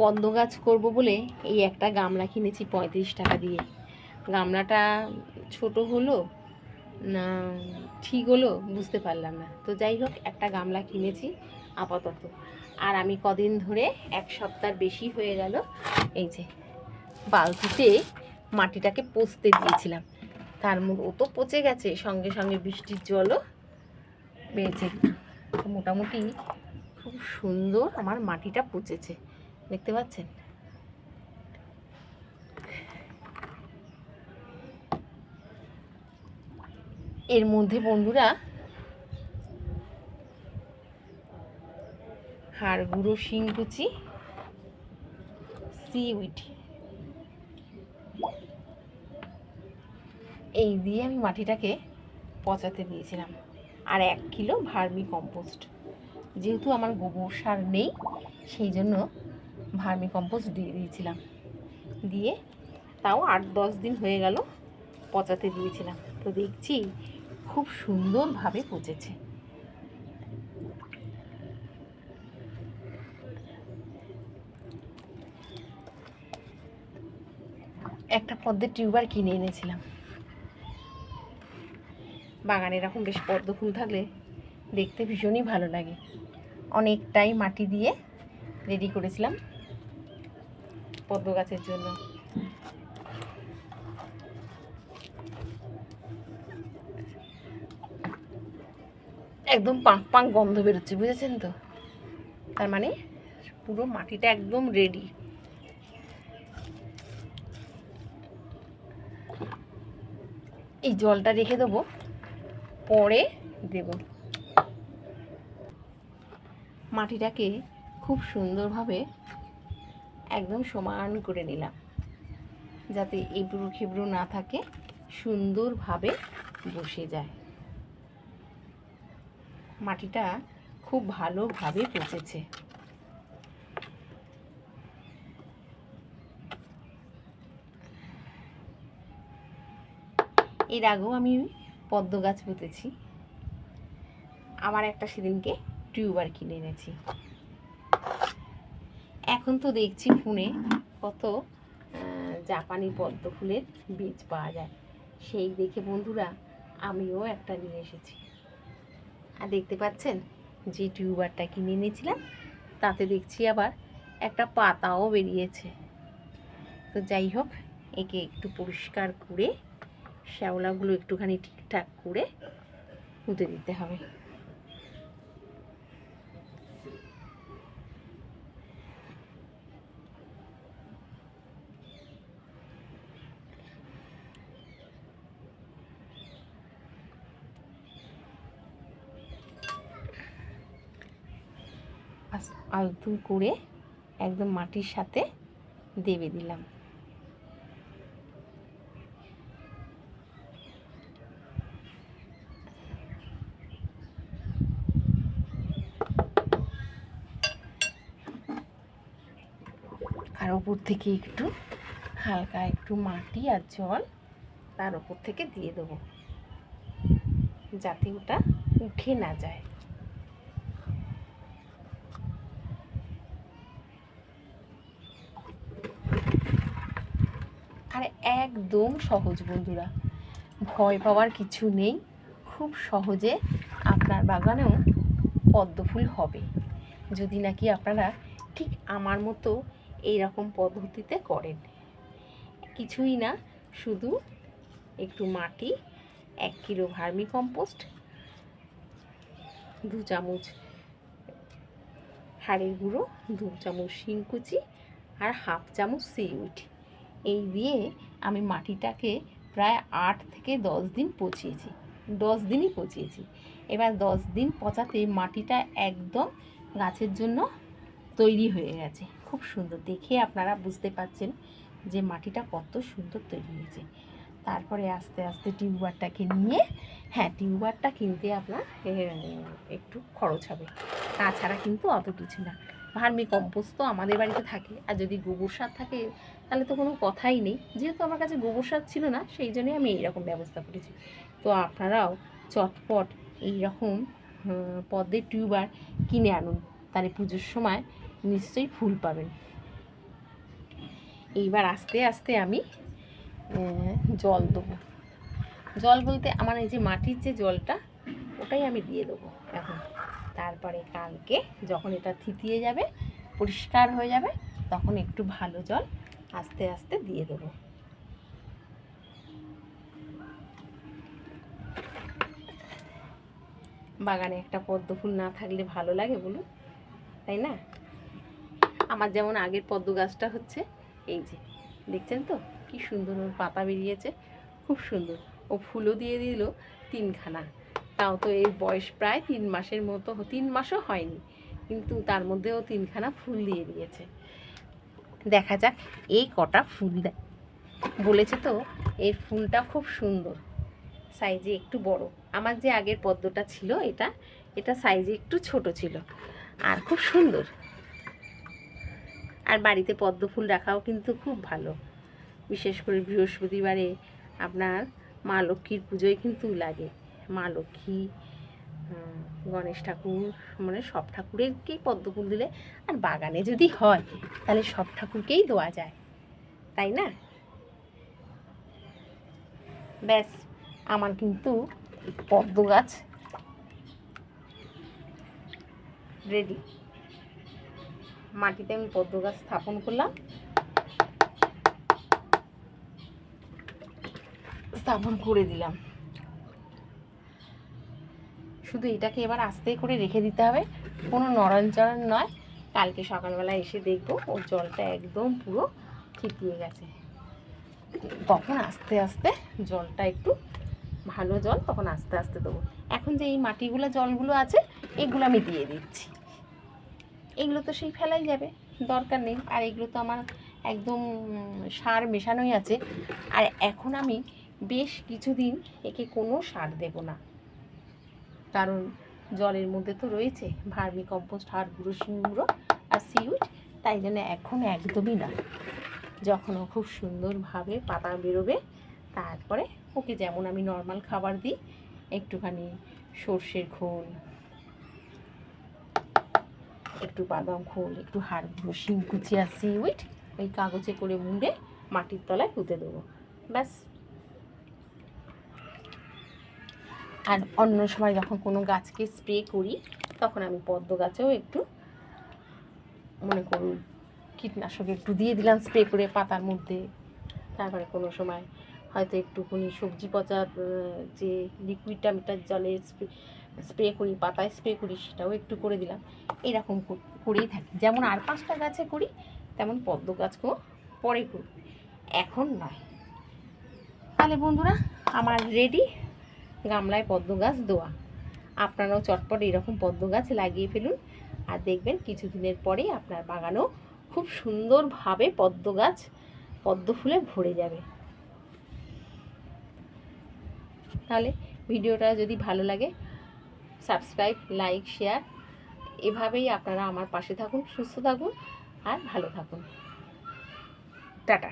পদ্ম গাছ করব বলে এই একটা গামলা কিনেছি পঁয়ত্রিশ টাকা দিয়ে। গামলাটা ছোট হলো, না ঠিক হলো বুঝতে পারলাম না। তো যাই হোক, একটা গামলা কিনেছি আপাতত। আর আমি কদিন ধরে এক সপ্তাহ বেশি হয়ে গেল, এই যে বালতিতে মাটিটাকে পচতে দিয়েছিলাম। তার ও তো পচে গেছে, সঙ্গে সঙ্গে বৃষ্টির জলও পেয়েছে মোটামুটি খুব সুন্দর আমার মাটিটা পচেছে। দেখতে পাচ্ছেন? এর মধ্যে বন্ধুরা হাড় গুঁড়ো শিংকুচি সিউইড এই দিয়ে আমি মাটিটাকে পচাতে দিয়েছিলাম। আর এক কিলো ভার্মি কম্পোস্ট। যেহেতু আমার গোবর সার নেই, সেই জন্য ভার্মি কম্পোস্ট দিয়ে দিয়েছিলাম। দিয়ে তাও আট দশ দিন হয়ে গেল পচাতে দিয়েছিলাম। তো দেখছি খুব সুন্দরভাবে পচেছে। একটা পদ্মের টিউবার কিনে এনেছিলাম। বাগানে এরকম বেশ পদ্ম ফুল থাকলে দেখতে ভীষণই ভালো লাগে। অনেকটাই মাটি দিয়ে রেডি করেছিলাম। পদ্ম গাছের জন্য। একদম পাঁক পাঁক গন্ধ বেরোচ্ছে, বুঝেছেন তো? তার মানে পুরো মাটিটা একদম রেডি এই জলটা রেখে দেবো, পরে দেব। মাটিটাকে খুব সুন্দরভাবে একদম সমান করে নিলাম। যাতে এবড়ো খেবড়ো না থাকে, সুন্দরভাবে বসে যায়। মাটিটা খুব ভালোভাবে পচেছে। এর আগেও আমি পদ্ম গাছ পুঁতেছি। আমার একটা সেদিনকে টিউবার কিনে এনেছি। এখন তো দেখছি ফোনে কত জাপানি পদ্ম ফুলের বীজ পাওয়া যায়। সেই দেখে বন্ধুরা, আমিও একটা নিয়ে এসেছি। আর দেখতে পাচ্ছেন, যে টিউবারটা কিনে এনেছিলাম, তাতে দেখছি আবার একটা পাতাও বেরিয়েছে। তো যাই হোক, একে একটু পরিষ্কার করে, শ্যাওলাগুলো একটুখানি ঠিকঠাক করে পুঁতে দিতে হবে। আলতু করে একদম মাটির সাথে দেবে দিলাম। আর ওপর থেকে একটু হালকা একটু মাটি আর জল তার ওপর থেকে দিয়ে দেবো, যাতে ওটা উঠে না যায়। আর একদম সহজ, বন্ধুরা। ভয় পাওয়ার কিছু নেই। খুব সহজে আপনার বাগানেও পদ্ম ফুল হবে। যদি নাকি আপনারা ঠিক আমার মতো এই রকম পদ্ধতিতে করেন। কিছুই না, শুধু একটু মাটি, এক কিলো ভার্মি কম্পোস্ট দু চামচ হাড়ের গুঁড়ো, দু চামচ শিংকুচি আর হাফ চামচ সিউইড এই দিয়ে আমি মাটিটাকে প্রায় আট থেকে দশ দিন পচিয়েছি, দশ দিনই পচিয়েছি। এবার দশ দিন পচাতে মাটিটা একদম গাছের জন্য তৈরি হয়ে গেছে। খুব সুন্দর, দেখে আপনারা বুঝতে পাচ্ছেন যে মাটিটা কত সুন্দর তৈরি হয়েছে। তারপরে আস্তে আস্তে টিউবারটাকে নিয়ে হ্যাঁ টিউবারটা কিনতে আপনার একটু খরচ হবে। তাছাড়া কিন্তু অত কিছু না। ভার্মি কম্পোস্ট তো আমাদের বাড়িতে থাকে। আর যদি গোবর সার থাকে তাহলে তো কোনো কথাই নেই। যেহেতু আমার কাছে গোবর সার ছিল না, সেই জন্যই আমি এইরকম ব্যবস্থা করেছি। তো আপনারাও চটপট এইরকম পদ্মের টিউবার কিনে আনুন। তাহলে পুজোর সময় নিশ্চয়ই ফুল পাবেন। এইবার আস্তে আস্তে আমি জল দেবো। জল বলতে আমার এই যে মাটির যে জলটা, ওটাই আমি দিয়ে দেবো এখন। তারপরে কালকে যখন এটা থিতিয়ে যাবে, পরিষ্কার হয়ে যাবে, তখন একটু ভালো জল আস্তে আস্তে দিয়ে দেবো। বাগানে একটা পদ্ম ফুল না থাকলে ভালো লাগে বলুন, তাই না? আমার যেমন আগের পদ্ম গাছটা হচ্ছে, এই যে, দেখছেন তো? কি সুন্দর ওর পাতা বেরিয়েছে, খুব সুন্দর। ও ফুলও দিয়ে দিল তিনখানা। তাও তো এই বয়স প্রায় তিন মাসের মতো, তিন মাসও হয়নি, কিন্তু তার মধ্যেও তিনখানা ফুল দিয়ে দিয়েছে। দেখা যাক এই কটা ফুল দেয়। বলেছে তো, এর ফুলটা খুব সুন্দর। সাইজে একটু বড়। আমার যে আগের পদ্মটা ছিল এটা এটা সাইজে একটু ছোট ছিল। আর খুব সুন্দর। আর বাড়িতে পদ্ম ফুল রাখাও কিন্তু খুব ভালো। বিশেষ করে বৃহস্পতিবারে আপনার মা লক্ষ্মীর পুজোয় কিন্তু লাগে। মা লক্ষ্মী গণেশ ঠাকুর মানে সব ঠাকুরেরকেই পদ্ম ফুল দিলে। আর বাগানে যদি হয়, তাহলে সব ঠাকুরকেই দেওয়া যায়। তাই না? ব্যাস, আমার কিন্তু পদ্ম গাছ রেডি মাটিতে আমি পদ্ম গাছ স্থাপন করলাম। স্থাপন করে দিলাম। শুধু এটাকে এবার আস্তে করে রেখে দিতে হবে। কোনো নরঞ্চরণ নয়। কালকে সকালবেলা এসে দেখব ওর জলটা একদম পুরো থিতিয়ে গেছে। তখন আস্তে আস্তে জলটা একটু ভালো জল তখন আস্তে আস্তে দেবো। এখন যে এই মাটিগুলো জলগুলো আছে, এগুলো আমি দিয়ে দিচ্ছি। এগুলো তো সেই ফেলাই যাবে, দরকার নেই। আর এগুলো তো আমার একদম সার মেশানোই আছে। আর এখন আমি বেশ কিছুদিন একে কোনো সার দেব না। কারণ জলের মধ্যে তো রয়েছে ভার্মি কম্পোস্ট হাড় গুঁড়ো শিংগুঁড়ো আর সিউড তাই জন্য এখন একদমই না। যখন ও খুব সুন্দরভাবে পাতা বেরোবে, তারপরে ওকে যেমন আমি নর্মাল খাবার দিই, একটুখানি সর্ষের খোল একটু বাদাম খোল, একটু হাড় গুঁড়ো শিংকুচি আর সিউইড ওই কাগজে করে মুড়ে মাটির তলায় পুঁতে দেবো। ব্যাস। আর অন্য সময় যখন কোনো গাছকে স্প্রে করি তখন আমি পদ্ম গাছেও একটু মনে করুন কীটনাশক একটু দিয়ে দিলাম স্প্রে করে পাতার মধ্যে। তারপরে কোনো সময় হয়তো একটুখানি সবজি পচা আহ, যে লিকুইডটা আমি তার জলে স্প্রে করি পাতায় স্প্রে করি সেটাও একটু করে দিলাম। এরকম কর- করেই থাকি। যেমন আর পাঁচটা গাছে করি তেমন পদ্ম গাছকেও পরে করি। এখন নয়। তাহলে বন্ধুরা আমার রেডি গামলায় পদ্ম গাছ দোয়া। আপনারাও চটপট এরকম পদ্ম গাছ লাগিয়ে ফেলুন। আর দেখবেন কিছুদিনের পরেই আপনার বাগানও খুব সুন্দরভাবে পদ্ম গাছ, পদ্ম ফুলে ভরে যাবে। তাহলে ভিডিওটা যদি ভালো লাগে, সাবস্ক্রাইব, লাইক, শেয়ার, এভাবেই আপনারা আমার পাশে থাকুন, সুস্থ থাকুন, আর ভালো থাকুন। টাটা।